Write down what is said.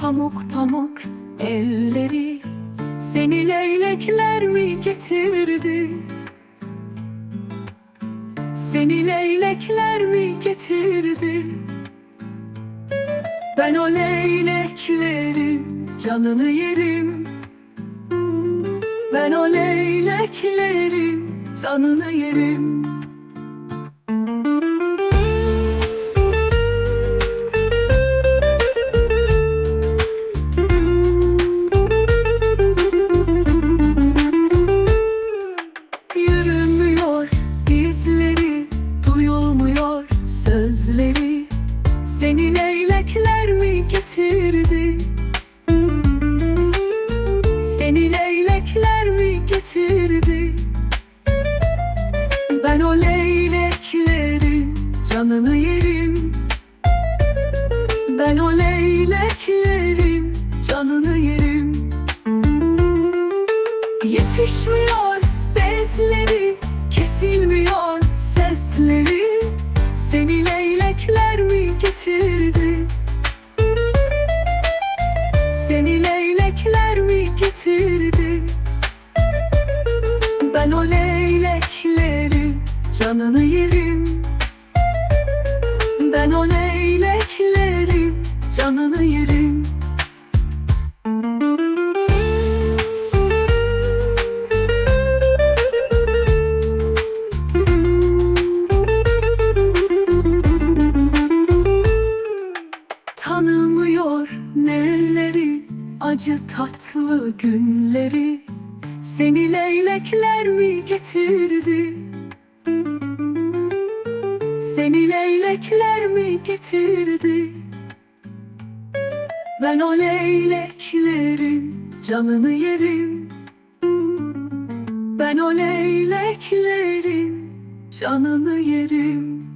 pamuk pamuk elleri Seni leylekler mi getirdi? Seni leylekler mi getirdi? Ben o leyleklerin canını yerim Ben o leyleklerin canını yerim leylekler mi getirdi? Seni leylekler mi getirdi? Ben o leyleklerin canını yerim Ben o leyleklerin canını yerim Yetişmiyor bezleri, kesilmiyor sesleri Seni leylekler getirdi? Seni leylekler mi getirdi? Ben o leyleklerin canını yerim Ben o leyleklerin canını yerim Tanımıyor neleri acı tatlı günleri Seni leylekler mi getirdi? Seni leylekler mi getirdi? Ben o leyleklerin canını yerim Ben o leyleklerin canını yerim